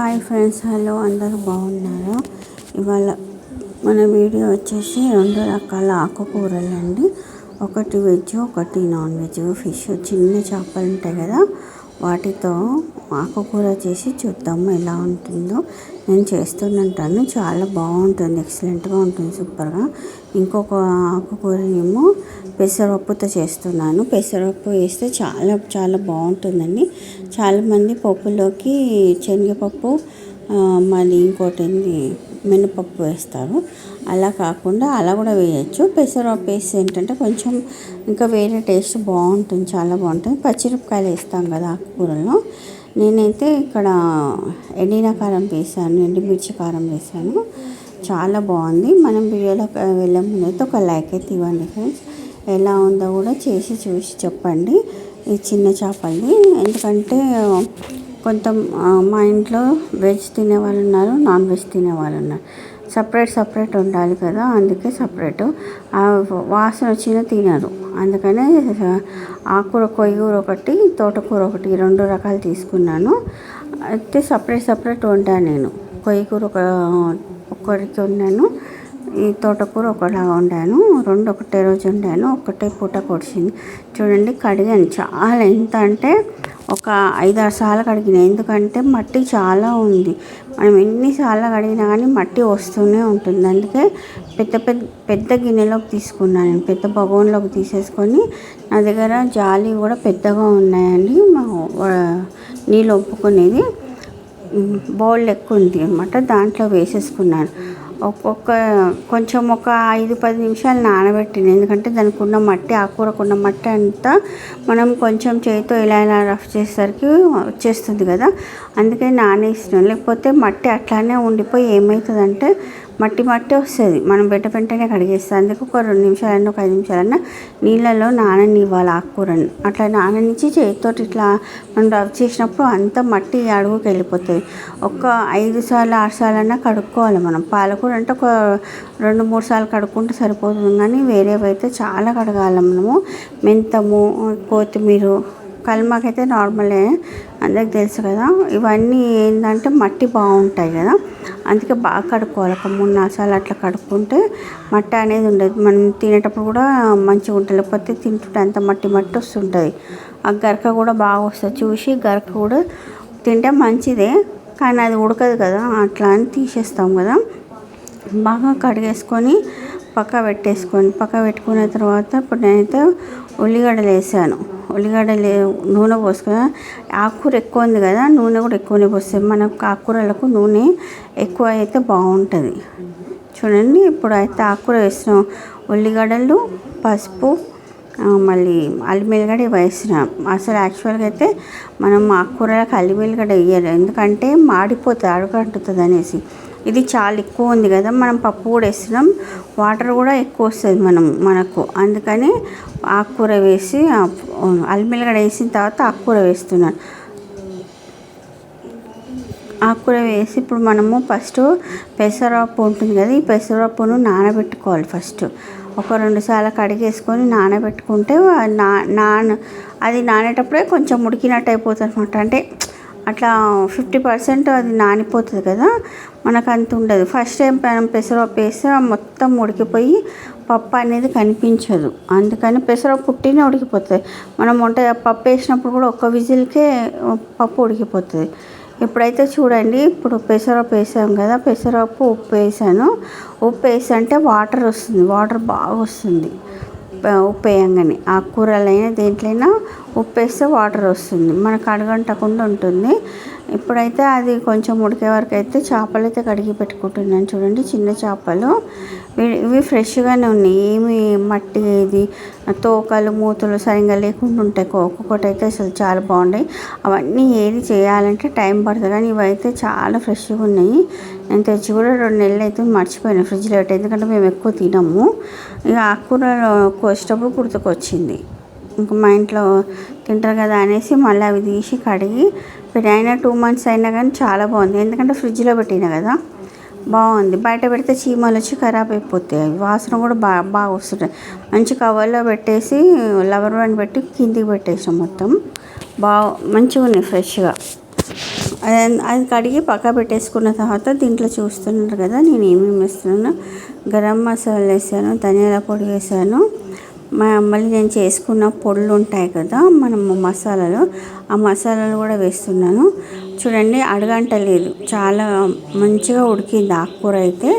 Hi friends hello అందరూ బాగున్నారు? ఇవాళ మన వీడియో వచ్చేసి రెండు రకాల ఆకుకూరలు అండి. ఒకటి వెజ్ ఒకటి నాన్ వెజ్. ఫిష్ చిన్న చేపలు ఉంటాయి కదా వాటితో ఆకుకూర చేసి చూద్దాము ఎలా ఉంటుందో. నేను చేస్తుంటాను. చాలా బాగుంటుంది. ఎక్సలెంట్గా ఉంటుంది. సూపర్గా. ఇంకొక ఆకుకూర ఏమో పెసరపప్పుతో చేస్తున్నాను. పెసరపప్పు వేస్తే చాలా చాలా బాగుంటుందండి. చాలామంది పప్పులోకి శనగపప్పు మళ్ళీ ఇంకోటి మినపప్పు వేస్తారు. అలా కాకుండా అలా కూడా వేయచ్చు. పెసరపప్పు వేస్తే ఏంటంటే కొంచెం ఇంకా వేరే టేస్ట్ బాగుంటుంది. చాలా బాగుంటుంది. పచ్చిమిరపకాయలు వేస్తాం కదా ఆకుకూరలో నేనైతే ఇక్కడ ఎండిన కారం వేసాను ఎండుమిర్చి కారం వేసాను. చాలా బాగుంది. మనం వీడియోలో వెళ్ళే ముందైతే ఒక లైక్ అయితే ఇవ్వండి ఫ్రెండ్స్. ఎలా ఉందో కూడా చేసి చూసి చెప్పండి. ఈ చిన్న చేపల్ని ఎందుకంటే కొంత మా ఇంట్లో వెజ్ తినే వాళ్ళు ఉన్నారు నాన్ వెజ్ తినే వాళ్ళు ఉన్నారు. సపరేట్ సపరేట్ ఉండాలి కదా అందుకే సపరేట్. ఆ వాసన వచ్చిన తినరు. అందుకనే ఆకుకూర కొయ్యూర ఒకటి తోటకూర ఒకటి రెండు రకాలు తీసుకున్నాను. అయితే సపరేట్ సపరేట్ వండాను నేను. కొయ్యకూర ఒక ఒక్కరికి వండాను. ఈ తోటకూర ఒకలాగా వండాను. రెండు ఒకటే రోజు వండాను. ఒకటే పూట కొడిచింది చూడండి కడిగాను. చాలా ఎంత అంటే ఒక ఐదు ఆరు సార్లు కడిగిన. ఎందుకంటే మట్టి చాలా ఉంది. మనం ఎన్నిసార్లు కడిగినా కానీ మట్టి వస్తూనే ఉంటుంది. అందుకే పెద్ద పెద్ద పెద్ద గిన్నెలోకి తీసుకున్నాను నేను. పెద్ద బగోన్లోకి తీసేసుకొని నా దగ్గర జాలి కూడా పెద్దగా ఉన్నాయండి నీళ్ళు ఒప్పుకునేది. బౌల్ ఎక్కువ ఉంది అనమాట దాంట్లో వేసేసుకున్నాను. ఒక్కొక్క కొంచెం ఒక ఐదు పది నిమిషాలు నానబెట్టిన ఎందుకంటే దానికి ఉన్న మట్టి ఆకుకూరకున్న మట్టి అంతా మనం కొంచెం చేతితో ఇలా ఇలా రఫ్ చేసేసరికి వచ్చేస్తుంది కదా. అందుకే నానేసిన లేకపోతే మట్టి అట్లానే ఉండిపోయి ఏమవుతుందంటే మట్టి మట్టి వస్తుంది. మనం బెట్ట వెంటనే కడిగేస్తాం అందుకు ఒక రెండు నిమిషాలన్నా ఒక ఐదు నిమిషాలన్నా నీళ్ళలో నాననివ్వాలి ఆకుకూరని. అట్లా నాననిచ్చి చేతితో ఇట్లా మనం రబ్ చేసినప్పుడు అంత మట్టి అడుగుకి వెళ్ళిపోతుంది. ఒక ఐదు సార్లు ఆరు సార్లు అన్నా కడుక్కోవాలి మనం. పాలకూర అంటే ఒక రెండు మూడు సార్లు కడుక్కుంటే సరిపోతుంది. కానీ వేరేవి అయితే చాలా కడగాలి మనము. మెంతము కొత్తిమీర కల్మాకైతే నార్మలే. అందరికి తెలుసు కదా ఇవన్నీ ఏంటంటే మట్టి బాగుంటాయి కదా. అందుకే బాగా కడుక్కోవాలి. ఒక మూడు నాలుగు సార్లు అట్లా కడుక్కుంటే మట్టి అనేది ఉండదు. మనం తినేటప్పుడు కూడా మంచిగా ఉంటుంది. లేకపోతే తింటుంటే అంత మట్టి మట్టి వస్తుంటుంది. ఆ గరక కూడా బాగా వస్తుంది. చూసి గరక కూడా తింటే మంచిదే కానీ అది ఉడకదు కదా. అట్లా అని తీసేస్తాం కదా. బాగా కడిగేసుకొని పక్క పెట్టేసుకొని పక్క పెట్టుకున్న తర్వాత ఇప్పుడు నేనైతే ఉల్లిగడ్డలు వేసాను. ఉల్లిగడ్డలు నూనె పోసుకుని ఆకుకూర ఎక్కువ ఉంది కదా నూనె కూడా ఎక్కువనే పోస్తాయి మనకు ఆకుకూరలకు నూనె ఎక్కువ అయితే బాగుంటుంది. చూడండి ఇప్పుడు అయితే ఆకుకూర వేసినాం ఉల్లిగడ్డలు పసుపు మళ్ళీ అల్లిమిల్లిగడ్డ వేసినాం. అసలు యాక్చువల్గా అయితే మనం ఆకుకూరలకు అల్లిమిల్లిగడ్డ వేయాలి. ఎందుకంటే మాడిపోతుంది అడుగు అంటుతుంది అనేసి. ఇది చాలా ఎక్కువ ఉంది కదా మనం పప్పు కూడా వేస్తున్నాం. వాటర్ కూడా ఎక్కువ వస్తుంది మనం మనకు. అందుకని ఆకుకూర వేసి అల్లిమిల్లిగడ్డ వేసిన తర్వాత ఆకుకూర వేస్తున్నాను. ఆకుకూర వేసి ఇప్పుడు మనము ఫస్ట్ పెసరపప్పు ఉంటుంది కదా ఈ పెసరపప్పును నానబెట్టుకోవాలి ఫస్ట్ ఒక రెండు సార్లు కడిగేసుకొని నానబెట్టుకుంటే నా నాన అది నానేటప్పుడే కొంచెం ఉడికినట్టు అయిపోతుంది అనమాట అంటే అట్లా ఫిఫ్టీ పర్సెంట్ అది నానిపోతుంది కదా మనకు అంత ఉండదు. ఫస్ట్ టైం మనం పెసరపప్పు వేస్తే మొత్తం ఉడికిపోయి పప్పు అనేది కనిపించదు. అందుకని పెసరపప్పు పుట్టినే ఉడికిపోతుంది. మనం వంట పప్పు వేసినప్పుడు కూడా ఒక్క విజిల్కే పప్పు ఉడికిపోతుంది. ఇప్పుడైతే చూడండి ఇప్పుడు పెసరపప్పు వేసాం కదా పెసరపప్పు ఉప్పు వేసాను. ఉప్పు వేసి అంటే వాటర్ వస్తుంది. వాటర్ బాగా వస్తుంది. ఉప్పు వేయంగానే ఆకుకూరలైనా దేంట్లైనా ఉప్పు వేస్తే వాటర్ వస్తుంది. మనకు అడగంటకుండా ఉంటుంది. ఇప్పుడైతే అది కొంచెం ఉడికే వరకు అయితే చేపలు అయితే కడిగి పెట్టుకుంటున్నాను. చూడండి చిన్న చేపలు. ఇవి ఫ్రెష్గానే ఉన్నాయి. ఏమి మట్టి ఇది తోకలు మూతలు సరిగ్గా లేకుండా ఉంటాయి. ఒక్కొక్కటి అయితే అసలు చాలా బాగున్నాయి అవన్నీ ఏది చేయాలంటే టైం పడుతుంది. కానీ ఇవైతే చాలా ఫ్రెష్గా ఉన్నాయి. నేను తెచ్చి కూడా రెండు నెలలు అయితే మర్చిపోయాను ఫ్రిడ్జ్లో. పెట్టి ఎందుకంటే మేము ఎక్కువ తినము. ఇక ఆకుకూర కోసేటప్పుడు గుర్తుకొచ్చింది. ఇంకా మా ఇంట్లో తింటారు కదా అనేసి మళ్ళీ అవి తీసి కడిగి అయినా టూ మంత్స్ అయినా కానీ చాలా బాగుంది. ఎందుకంటే ఫ్రిడ్జ్లో పెట్టిన కదా. బాగుంది. బయట పెడితే చీమలు వచ్చి ఖరాబ్ అయిపోతాయి. వాసన కూడా బాగా బాగా వస్తుంటాయి. మంచి కవర్లో పెట్టేసి లవర్ బ్యాండ్ పెట్టి కిందికి పెట్టేసాం మొత్తం. బాగా మంచిగా ఉన్నాయి ఫ్రెష్గా. అది అది కడిగి పక్క పెట్టేసుకున్న తర్వాత దీంట్లో చూస్తున్నారు కదా నేను ఏమేమి వేస్తున్నాను. గరం మసాలా వేసాను ధనియాల పొడి వేసాను. మా మళ్ళీ నేను చేసుకున్న పొడులు ఉంటాయి కదా మనం మసాలాలు ఆ మసాలాలు కూడా వేస్తున్నాను. చూడండి అడగంట లేదు. చాలా మంచిగా ఉడికింది ఆకుకూర అయితే.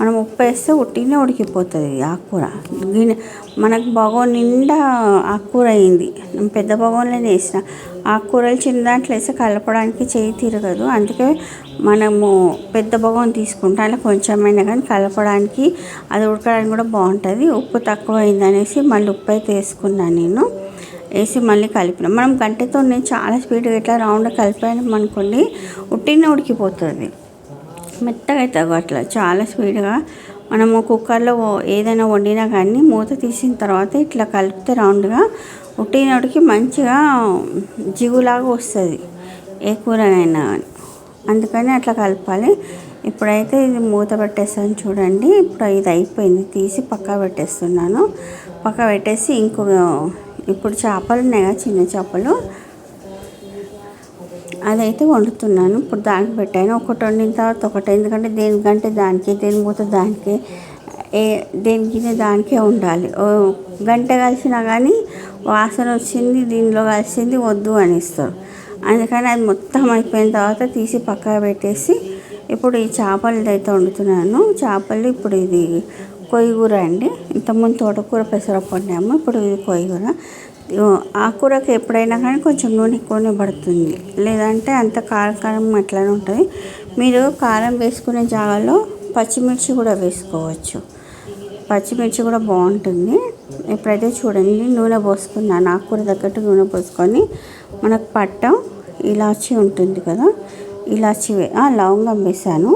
మనం ఉప్పు వేస్తే ఉట్టినే ఉడికిపోతుంది ఆకుకూర. గిన్నె మనకు బగోన్ నిండా ఆకుకూర అయింది. పెద్ద బగోన్లోనే వేసిన. ఆకుకూరలు చిన్న దాంట్లో వేస్తే కలపడానికి చేయి తిరగదు. అందుకే మనము పెద్ద బగోన్ తీసుకుంటాం అలా కొంచెమైనా కానీ కలపడానికి అది ఉడకడానికి కూడా బాగుంటుంది. ఉప్పు తక్కువ అయిందనేసి మళ్ళీ ఉప్పు అయితే వేసుకున్నాను నేను. వేసి మళ్ళీ కలిపిన. మనం గంటతో నేను చాలా స్పీడ్గా ఇట్లా రౌండ్ కలిపాను అనుకోండి ఉట్టిన ఉడికిపోతుంది. మెత్తగా అవుతుంది అట్లా. చాలా స్పీడ్గా మనము కుక్కర్లో ఏదైనా వండినా కానీ మూత తీసిన తర్వాత ఇట్లా కలిపితే రౌండ్గా ఉట్టినోడికి మంచిగా జిగులాగా వస్తుంది. ఏ కూరనైనా కానీ అందుకని అట్లా కలపాలి. ఇప్పుడైతే ఇది మూత పెట్టేస్తాను చూడండి. ఇప్పుడు ఇది అయిపోయింది. తీసి పక్క పెట్టేస్తున్నాను. పక్క పెట్టేసి ఇంకో ఇప్పుడు చేపలు ఉన్నాయి కదా చిన్న చేపలు. అదైతే వండుతున్నాను. ఇప్పుడు దానికి పెట్టాను. ఒకటి వండిన తర్వాత ఒకటి. ఎందుకంటే దేనికంటే దానికి దేని మూత దానికి ఏ దేనికి దానికే ఉండాలి. ఓ గంట కలిసినా కానీ వాసన వచ్చింది దీనిలో కలిసింది వద్దు అనిస్తారు. అందుకని అది మొత్తం అయిపోయిన తర్వాత తీసి పక్కన పెట్టేసి ఇప్పుడు ఈ చేపలు అయితే వండుతున్నాను. చేపలు ఇప్పుడు ఇది కొయ్యగూర అండి. ఇంతకుముందు తోటకూర పెసరపప్పు వండాము ఇప్పుడు ఇది కొయ్యగూర. ఆకుకూరకి ఎప్పుడైనా కానీ కొంచెం నూనె ఎక్కువనే పడుతుంది. లేదంటే అంత కారం కారం అట్లానే ఉంటుంది. మీరు కారం వేసుకునే జాగాలో పచ్చిమిర్చి కూడా వేసుకోవచ్చు. పచ్చిమిర్చి కూడా బాగుంటుంది. ఇప్పుడైతే చూడండి నూనె పోసుకున్నాను ఆకుకూర తగ్గట్టు నూనె పోసుకొని మనకు పట్టం ఇలాచి ఉంటుంది కదా ఇలాచి లవంగం వేసాను.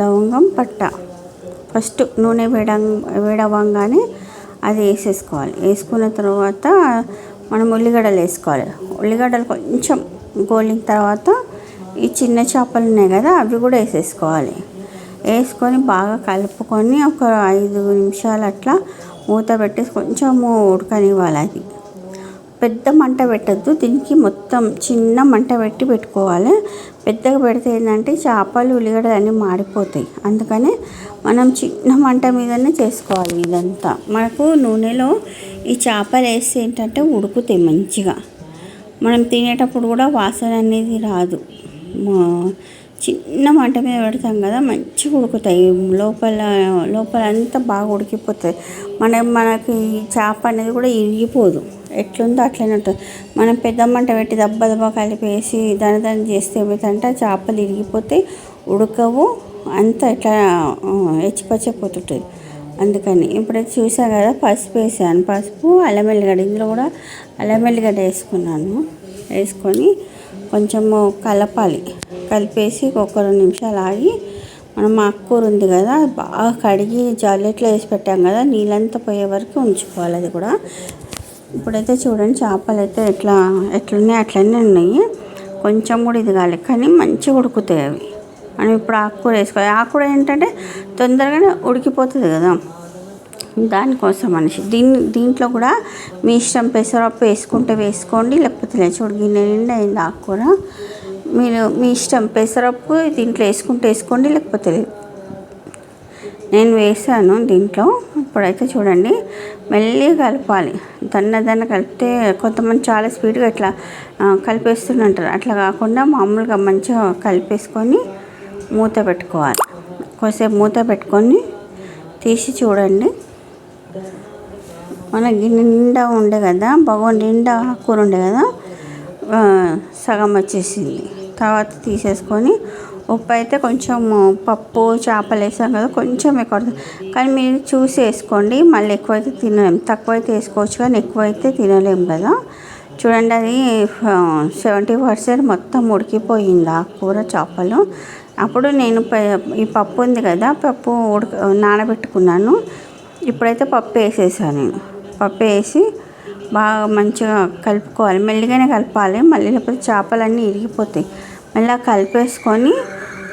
లవంగం పట్ట. ఫస్ట్ నూనె వేడ వేడవంగానే అది వేసేసుకోవాలి. వేసుకున్న తర్వాత మనం ఉల్లిగడ్డలు వేసుకోవాలి. ఉల్లిగడ్డలు కొంచెం గోలిన తర్వాత ఈ చిన్న చేపలు ఉన్నాయి కదా అవి కూడా వేసేసుకోవాలి. వేసుకొని బాగా కలుపుకొని ఒక ఐదు నిమిషాలు అట్లా మూత పెట్టేసి కొంచెము ఉడకనివ్వాలి అది. పెద్ద మంట పెట్టద్దు. దీనికి మొత్తం చిన్న మంట పెట్టి పెట్టుకోవాలి. పెద్దగా పెడితే ఏంటంటే చేపలు ఉల్లిగడ్డలు అన్నీ మాడిపోతాయి. అందుకనే మనం చిన్న మంట మీదనే చేసుకోవాలి ఇదంతా. మనకు నూనెలో ఈ చేపలు వేస్తే ఏంటంటే ఉడుకుతాయి మంచిగా. మనం తినేటప్పుడు కూడా వాసన అనేది రాదు. మా- చిన్న మంట మీద పెడతాం కదా మంచిగా ఉడుకుతాయి. లోపల లోపల అంతా బాగా ఉడికిపోతుంది మన మనకి చేప అనేది కూడా ఇరిగిపోదు. ఎట్లుందో అట్లనే ఉంటుంది. మనం పెద్ద మంట పెట్టి దెబ్బ దెబ్బ కలిపేసి దాని దాన్ని చేస్తే ఏమవుతుందంటే చేపలు ఇరిగిపోతే ఉడకవు. అంతా ఇట్లా హెచ్చిపచ్చిపోతుంటుంది అందుకని ఇప్పుడైతే చూసా కదా పసుపు వేసాను. పసుపు అల్లం వెల్లిగడ్డ ఇందులో కూడా అల్లం వెల్లిగడ్డ వేసుకున్నాను. వేసుకొని కొంచెము కలపాలి. కలిపేసి ఒక రెండు నిమిషాలు ఆగి మనం ఆకుకూర ఉంది కదా బాగా కడిగి జాలెట్లో వేసి పెట్టాం కదా నీళ్ళంతా పోయే వరకు ఉంచుకోవాలి అది కూడా. ఇప్పుడైతే చూడండి చేపలు అయితే ఎట్లా ఎట్లున్నాయి అట్లనే ఉన్నాయి. కొంచెం కూడా ఇది కాలేదు కానీ మంచిగా ఉడుకుతాయి అవి. మనం ఇప్పుడు ఆకుకూర వేసుకోవాలి. ఆకుకూర ఏంటంటే తొందరగానే ఉడికిపోతుంది కదా. దానికోసం మనిషి దీన్ని దీంట్లో కూడా మీ ఇష్టం పెసరపప్పు వేసుకుంటే వేసుకోండి లేకపోతే లేదు చూడు గిన్నె నిండా అయింది ఆకుకూర. మీరు మీ ఇష్టం పెసరపప్పు దీంట్లో వేసుకుంటే వేసుకోండి లేకపోతే లేదు. నేను వేసాను దీంట్లో. ఇప్పుడైతే చూడండి మెల్లిగా కలపాలి. దన్న దన్న కలిపితే కొంతమంది చాలా స్పీడ్గా ఇట్లా కలిపేస్తుంటారు అట్లా కాకుండా మామూలుగా మంచిగా కలిపేసుకొని మూత పెట్టుకోవాలి. కొద్దిసేపు మూత పెట్టుకొని తీసి చూడండి. మన గిన్నె నిండా ఉండే కదా భగవాన్ నిండా కూర ఉండే కదా సగం వచ్చేసింది. తర్వాత తీసేసుకొని ఉప్పు అయితే కొంచెం పప్పు చేపలు వేసాం కదా కొంచెం ఎక్కువ కానీ మీరు చూసి వేసుకోండి మళ్ళీ ఎక్కువైతే తినలేం. తక్కువైతే వేసుకోవచ్చు కానీ ఎక్కువైతే తినలేం కదా. చూడండి అది సెవెంటీ పర్సెంట్ మొత్తం ఉడికిపోయింది ఆ కూర చేపలు. అప్పుడు నేను ప- ఈ పప్పు ఉంది కదా పప్పు ఉడక నానబెట్టుకున్నాను. ఇప్పుడైతే పప్పు వేసేసాను నేను. పప్పు వేసి బాగా మంచిగా కలుపుకోవాలి. మెల్లిగానే కలపాలి. మళ్ళీ లేకపోతే చేపలన్నీ ఇరిగిపోతాయి. మళ్ళీ కలిపేసుకొని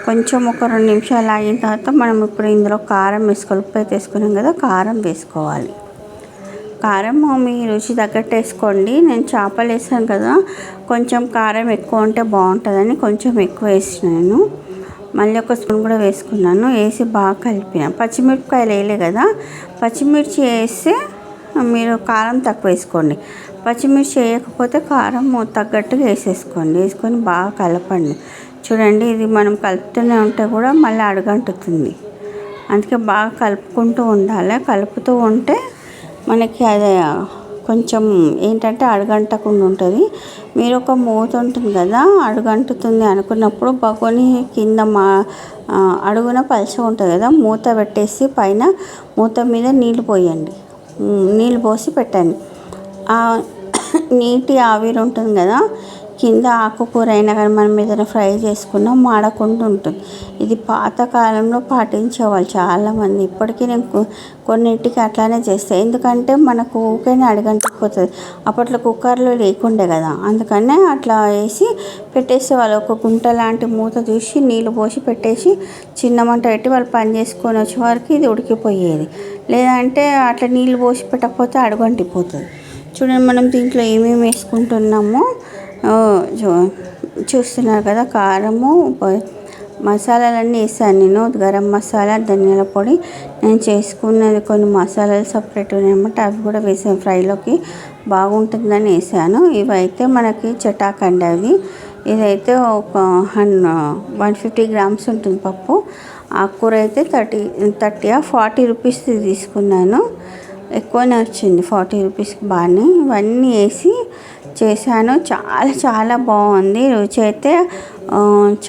కొంచెం ఒక రెండు నిమిషాలు ఆగిన తర్వాత మనం ఇప్పుడు ఇందులో కారం వేసుకోవాలి. ఉప్పు అయితే వేసుకున్నాం కదా కారం వేసుకోవాలి. కారం మీ రుచి తగ్గట్టు వేసుకోండి. నేను చేపలు వేసాను కదా కొంచెం కారం ఎక్కువ ఉంటే బాగుంటుందని కొంచెం ఎక్కువ వేసినాను. మళ్ళీ ఒక స్పూన్ కూడా వేసుకున్నాను. వేసి బాగా కలిపిన. పచ్చిమిరపకాయలు వేయలే కదా పచ్చిమిర్చి వేస్తే మీరు కారం తక్కువ వేసుకోండి. పచ్చిమిర్చి వేయకపోతే కారం తగ్గట్టుగా వేసేసుకోండి. వేసుకొని బాగా కలపండి. చూడండి ఇది మనం కలుపుతూనే ఉంటే కూడా మళ్ళీ అడుగంటుతుంది. అందుకే బాగా కలుపుకుంటూ ఉండాలి. కలుపుతూ ఉంటే మనకి అది కొంచెం ఏంటంటే అడుగంటకుండా ఉంటుంది. మీరు ఒక మూత ఉంటుంది కదా అడుగంటుతుంది అనుకున్నప్పుడు బగోని కింద మా అడుగున పలచ ఉంటుంది కదా మూత పెట్టేసి పైన మూత మీద నీళ్ళు పోయండి. నీళ్ళు పోసి పెట్టండి. నీటి ఆవిరి ఉంటుంది కదా కింద ఆకుకూర అయినా కానీ మనం ఏదైనా ఫ్రై చేసుకున్నా మాడకుండా ఉంటుంది ఇది పాతకాలంలో పాటించేవాళ్ళు చాలామంది. ఇప్పటికీ నేను కొన్నింటికి అట్లానే చేస్తాను ఎందుకంటే మనకు ఊకైనా అడగంటిపోతుంది అప్పట్లో కుక్కర్లో లేకుండే కదా. అందుకనే అట్లా వేసి పెట్టేసి వాళ్ళు ఒక గుంట లాంటి మూత తీసి నీళ్ళు పోసి పెట్టేసి చిన్న మంట పెట్టి వాళ్ళు పని చేసుకొని వచ్చే వరకు ఇది ఉడికిపోయేది. లేదంటే అట్లా నీళ్ళు పోసి పెట్టకపోతే అడుగంటిపోతుంది. చూడండి మనం దీంట్లో ఏమేమి వేసుకుంటున్నామో. చూస్తున్నారు కదా కారము మసాలాలన్నీ వేసాను నేను గరం మసాలా ధనియాల పొడి. నేను చేసుకున్నది కొన్ని మసాలాలు సపరేట్ ఉన్నాయన్నమాట అవి కూడా వేసాను ఫ్రైలోకి. బాగుంటుందని వేసాను. ఇవైతే మనకి చటాకండి అవి. ఇదైతే ఒక హన్ వన్ ఫిఫ్టీ గ్రామ్స్ ఉంటుంది పప్పు. ఆకుకూర అయితే థర్టీ థర్టీ ఫార్టీ రూపీస్ తీసుకున్నాను. ఎక్కువనే వచ్చింది ఫార్టీ రూపీస్కి బాగానే. ఇవన్నీ వేసి చేశాను. చాలా చాలా బాగుంది. రుచి అయితే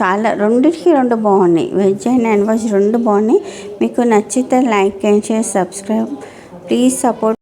చాలా రెండిటికి రెండు బాగున్నాయి. వెజ్ అండ్ నాన్ వెజ్ రెండు బాగున్నాయి. మీకు నచ్చితే like and share subscribe. Please support